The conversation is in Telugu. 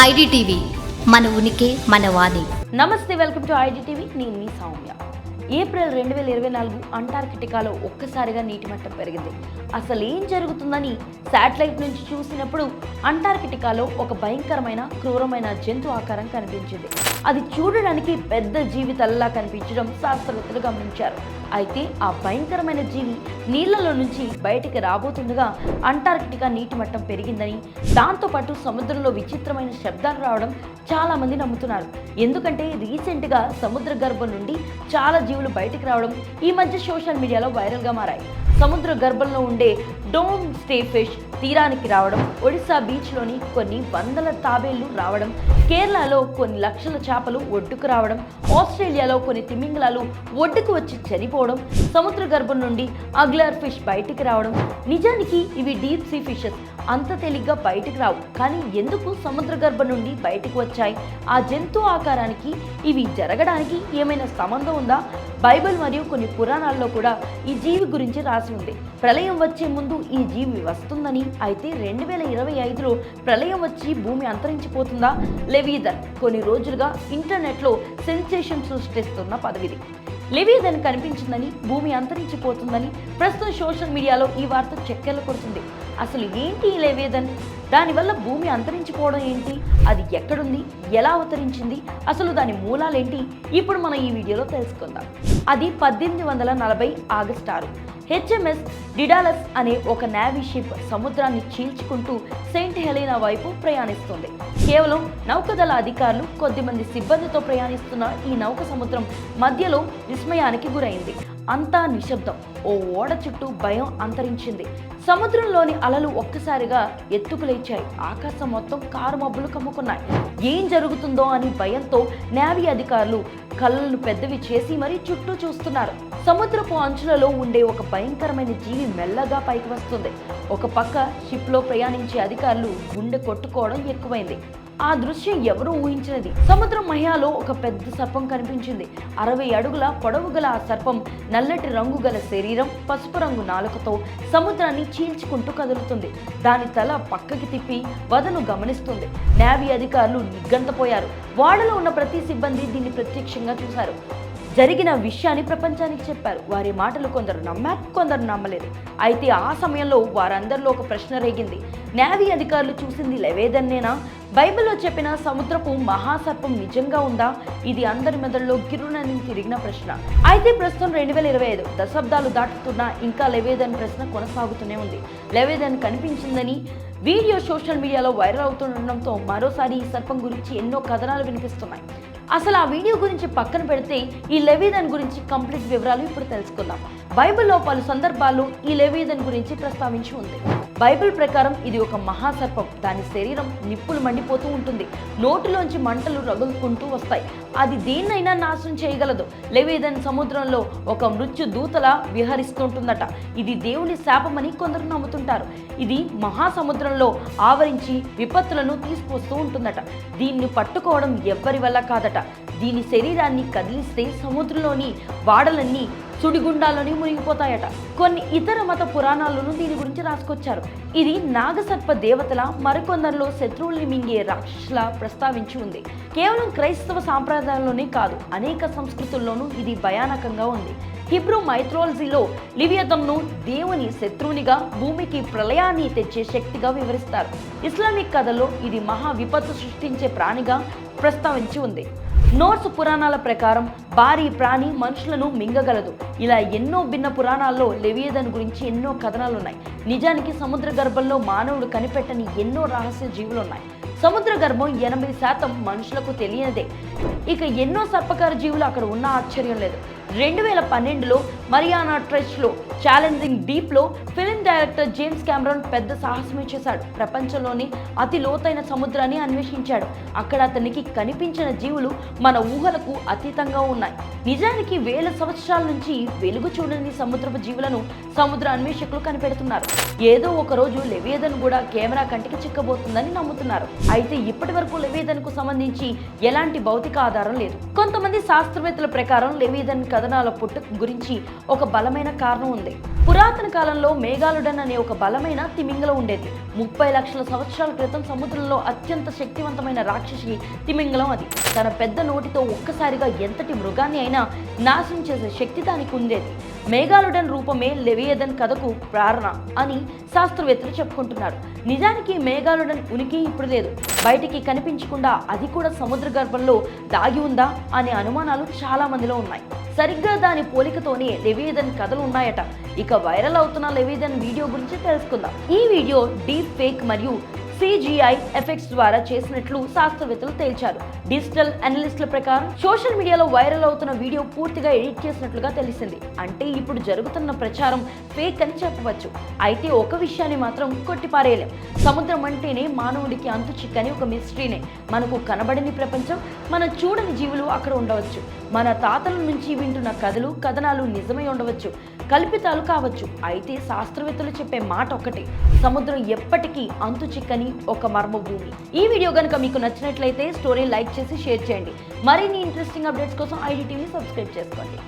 ఐడి టీవీ మన ఉనికి మన వాణి. నమస్తే వెల్కమ్ టు ఐడి టీవీ నేను మీ సౌమ్య. ఏప్రిల్ రెండు వేల ఇరవై నాలుగు అంటార్కిటికాలో ఒక్కసారిగా నీటి మట్టం పెరిగింది. అసలు ఏం జరుగుతుందని శాటిలైట్ నుంచి చూసినప్పుడు అంటార్కిటికాలో ఒక భయంకరమైన క్రూరమైన జంతు ఆకారం కనిపించింది. అది చూడడానికి పెద్ద జీవితల్లా కనిపించడం శాస్త్రవేత్తలు గమనించారు. అయితే ఆ భయంకరమైన జీవి నీళ్ళలో నుంచి బయటికి రాబోతుండగా అంటార్కిటికా నీటి మట్టం పెరిగిందని దాంతోపాటు సముద్రంలో విచిత్రమైన శబ్దాలు రావడం చాలా మంది నమ్ముతున్నారు. ఎందుకంటే రీసెంట్గా సముద్ర గర్భం నుండి చాలా జీవులు బయటికి రావడం ఈ మధ్య సోషల్ మీడియాలో వైరల్గా మారాయి. సముద్ర గర్భంలో ఉండే డోమ్ స్టే ఫిష్ తీరానికి రావడం ఒడిశా బీచ్లోని కొన్ని వందల తాబేళ్ళు రావడం కేరళలో కొన్ని లక్షల చేపలు ఒడ్డుకు రావడం ఆస్ట్రేలియాలో కొన్ని తిమింగలాలు ఒడ్డుకు వచ్చి చనిపోవడం సముద్ర గర్భం నుండి అగ్లర్ ఫిష్ బయటికి రావడం. నిజానికి ఇవి డీప్ సీ ఫిషెస్. అంత తేలిగ్గా బయటకు రావు. కానీ ఎందుకు సముద్ర గర్భం నుండి బయటికి వచ్చాయి? ఆ జంతు ఆకారానికి ఇవి జరగడానికి ఏమైనా సంబంధం ఉందా? బైబిల్ మరియు కొన్ని పురాణాల్లో కూడా ఈ జీవి గురించి రాసి ఉంది. ప్రళయం వచ్చే ముందు ఈ జీవి వస్తుందని అయితే రెండు వేల ఇరవై ఐదులో ప్రళయం వచ్చి భూమి అంతరించిపోతుందా? లెవీదన్ కొన్ని రోజులుగా ఇంటర్నెట్లో సెన్సేషన్ సృష్టిస్తున్న పదవిది. లెవీదన్ కనిపించిందని భూమి అంతరించిపోతుందని ప్రస్తుతం సోషల్ మీడియాలో ఈ వార్త చెక్కెలు కొడుతుంది. అసలు ఏంటి ఈ దానివల్ల భూమి అంతరించిపోవడం ఏంటి? అది ఎక్కడుంది? ఎలా అవతరించింది? అసలు దాని మూలాలేంటి? ఇప్పుడు మనం ఈ వీడియోలో తెలుసుకుందాం. అది పద్దెనిమిది వందల నలభై ఆగస్ట్ ఆరు. హెచ్ఎంఎస్ డిడాలస్ అనే ఒక నేవీ షిప్ సముద్రాన్ని చీల్చుకుంటూ సెయింట్ హెలీనా వైపు ప్రయాణిస్తుంది. కేవలం నౌకదళ అధికారులు కొద్దిమంది సిబ్బందితో ప్రయాణిస్తున్న ఈ నౌక సముద్రం మధ్యలో విస్మయానికి గురైంది. అంతా నిశ్శబ్దం. ఓ ఓడ చుట్టూ భయం అంతరించింది. సముద్రంలోని అలలు ఒక్కసారిగా ఎత్తుకులేచాయి ఆకాశం మొత్తం కారు మబ్బులు కమ్ముకున్నాయి. ఏం జరుగుతుందో అని భయంతో నేవీ అధికారులు కళ్ళను పెద్దవి చేసి మరీ చుట్టూ చూస్తున్నారు. సముద్రపు అంచులలో ఉండే ఒక భయంకరమైన జీవి మెల్లగా పైకి వస్తుంది. ఒక పక్క షిప్లో ప్రయాణించే అధికారులు గుండె కొట్టుకోవడం ఎక్కువైంది. ఆ దృశ్యం ఎవరూ ఊహించినది. సముద్రం మహ్యాలో ఒక పెద్ద సర్పం కనిపించింది. అరవై అడుగుల పొడవు గల ఆ సర్పం నల్లటి రంగు గల శరీరం పసుపు రంగు నాలుకతో సముద్రాన్ని చీల్చుకుంటూ కదులుతుంది. దాని తల పక్కకి తిప్పి వదను గమనిస్తుంది. నేవీ అధికారులు నిగ్గంతపోయారు. వాడలో ఉన్న ప్రతి సిబ్బంది దీన్ని ప్రత్యక్షంగా చూశారు. జరిగిన విషయాన్ని ప్రపంచానికి చెప్పారు. వారి మాటలు కొందరు నమ్మారు కొందరు నమ్మలేదు. అయితే ఆ సమయంలో వారందరిలో ఒక ప్రశ్న రేగింది. నేవీ అధికారులు చూసింది లేవేదన్నేనా? బైబిల్లో చెప్పిన సముద్రపు మహాసర్పం నిజంగా ఉందా? ఇది అందరి మెదడులో గిరునని తిరిగిన ప్రశ్న. అయితే ప్రస్తుతం రెండు వేల ఇరవై ఐదు దశాబ్దాలు దాటుతున్నా ఇంకా లెవేదన్ ప్రశ్న కొనసాగుతూనే ఉంది. లెవేదన్ కనిపించిందని వీడియో సోషల్ మీడియాలో వైరల్ అవుతుండటంతో మరోసారి ఈ సర్పం గురించి ఎన్నో కథనాలు వినిపిస్తున్నాయి. అసలు ఆ వీడియో గురించి పక్కన పెడితే ఈ లెవీదన్ గురించి కంప్లీట్ వివరాలు ఇప్పుడు తెలుసుకుందాం. బైబిల్లో పలు సందర్భాల్లో ఈ లెవీదన్ గురించి ప్రస్తావించి ఉంది. బైబిల్ ప్రకారం ఇది ఒక మహాసర్పం. దాని శరీరం నిప్పులు మండిపోతూ ఉంటుంది. నోటిలోంచి మంటలు రగులుకుంటూ వస్తాయి. అది దేన్నైనా నాశనం చేయగలదు. లెవీదన్ సముద్రంలో ఒక మృత్యు దూతలా విహరిస్తుంటుందట. ఇది దేవుని శాపమని కొందరు నమ్ముతుంటారు. ఇది మహాసముద్రంలో ఆవరించి విపత్తులను తీసుకొస్తూ ఉంటుందట. దీన్ని పట్టుకోవడం ఎవ్వరి వల్ల కాదట. దీని శరీరాన్ని కదిలిస్తే సముద్రంలోని వాడలన్నీ సుడిగుండాలని మునిగిపోతాయట. కొన్ని ఇతర మత పురాణాలను దీని గురించి రాసుకొచ్చారు. ఇది నాగసర్ప దేవతల మరికొందరిలో శత్రువుల్ని మింగే రాక్షసులా ప్రస్తావించి ఉంది. కేవలం క్రైస్తవ సాంప్రదాయంలోనే కాదు అనేక సంస్కృతుల్లోనూ ఇది భయానకంగా ఉంది. హిబ్రూ మైథ్రాలజీలో లివియతంను దేవుని శత్రువునిగా భూమికి ప్రళయాన్ని తెచ్చే శక్తిగా వివరిస్తారు. ఇస్లామిక్ కథలో ఇది మహా విపత్తు సృష్టించే ప్రాణిగా ప్రస్తావించి ఉంది. నోర్స్ పురాణాల ప్రకారం భారీ ప్రాణి మనుషులను మింగగలదు. ఇలా ఎన్నో భిన్న పురాణాల్లో లెవియదన్ గురించి ఎన్నో కథనాలు ఉన్నాయి నిజానికి సముద్ర గర్భంలో మానవుడు కనిపెట్టని ఎన్నో రహస్య జీవులు ఉన్నాయి సముద్ర గర్భం ఎనభై శాతం మనుషులకు తెలియనిదే. ఇక ఎన్నో సర్పకార జీవులు అక్కడ ఉన్న ఆశ్చర్యం లేదు. రెండు వేల పన్నెండులో మరియానా ట్రెచ్లో ఛాలెంజింగ్ డీప్లో ఫిలిం డైరెక్టర్ జేమ్స్ కెమెరాన్ పెద్ద సాహసమే చేశాడు. ప్రపంచంలోని అతి లోతైన సముద్రాన్ని అన్వేషించాడు. అక్కడ అతనికి కనిపించిన జీవులు మన ఊహలకు అతీతంగా ఉన్నాయి. నిజానికి వేల సంవత్సరాల నుంచి వెలుగు చూడని సముద్రపు జీవులను సముద్ర అన్వేషకులు కనిపెడుతున్నారు. ఏదో ఒక రోజు లెవేదన్ కూడా కెమెరా కంటికి చిక్కబోతుందని నమ్ముతున్నారు. అయితే ఇప్పటి వరకు లెవేదన్కు సంబంధించి ఎలాంటి భౌతిక ఆధారం లేదు. కొంతమంది శాస్త్రవేత్తల ప్రకారం లెవేదన్ కథ కథనాల పుట్టు గురించి ఒక బలమైన కారణం ఉంది. పురాతన కాలంలో మేఘాలుడన్ అనే ఒక బలమైన తిమింగలం ఉండేది. ముప్పై లక్షల సంవత్సరాల క్రితం సముద్రంలో అత్యంత శక్తివంతమైన రాక్షసి తిమింగలం అది. తన పెద్ద నోటితో ఒక్కసారిగా ఎంతటి మృగాన్ని అయినా నాశనం చేసే శక్తి దానికి ఉండేది. మేఘాలుడన్ రూపమే లెవియదన్ కథకు ప్రేరణ అని శాస్త్రవేత్తలు చెప్పుకుంటున్నారు. నిజానికి మేఘాలుడన్ ఉనికి ఇప్పుడు లేదు. బయటికి కనిపించకుండా అది కూడా సముద్ర గర్భంలో దాగి ఉందా అనే అనుమానాలు చాలా మందిలో ఉన్నాయి. సరిగ్గా దాని పోలికతోనే లెవియదన్ కథలు ఉన్నాయట ఇక వైరల్ అవుతున్న లెవియదన్ వీడియో గురించి తెలుసుకుందాం. ఈ వీడియో డీప్ ఫేక్ మరియు సిజిఐ ఎఫెక్ట్స్ ద్వారా చేసినట్లు శాస్త్రవేత్తలు తేల్చారు. డిజిటల్ అనలిస్టుల ప్రకారం సోషల్ మీడియాలో వైరల్ అవుతున్న వీడియో పూర్తిగా ఎడిట్ చేసినట్లుగా తెలిసింది. అంటే ఇప్పుడు జరుగుతున్న ప్రచారం ఫేక్ అని చెప్పవచ్చు. అయితే ఒక విషయాన్ని మాత్రం కొట్టిపారేయలేం. సముద్రం అంటేనే మానవుడికి అంతు చిక్కని ఒక మిస్టరీనే మనకు కనబడని ప్రపంచం మనం చూడని జీవులు అక్కడ ఉండవచ్చు. మన తాతల నుంచి వింటున్న కథలు కథనాలు నిజమై ఉండవచ్చు. కల్పితాలు కావచ్చు. అయితే శాస్త్రవేత్తలు చెప్పే మాట ఒకటే సముద్రం ఎప్పటికీ అంతు చిక్కని ఒక మర్మ భూమి ఈ వీడియో కనుక మీకు నచ్చినట్లయితే స్టోరీ లైక్ చేసి షేర్ చేయండి. మరిన్ని ఇంట్రెస్టింగ్ అప్డేట్స్ కోసం ఐడి టీవీ సబ్స్క్రైబ్ చేసుకోండి.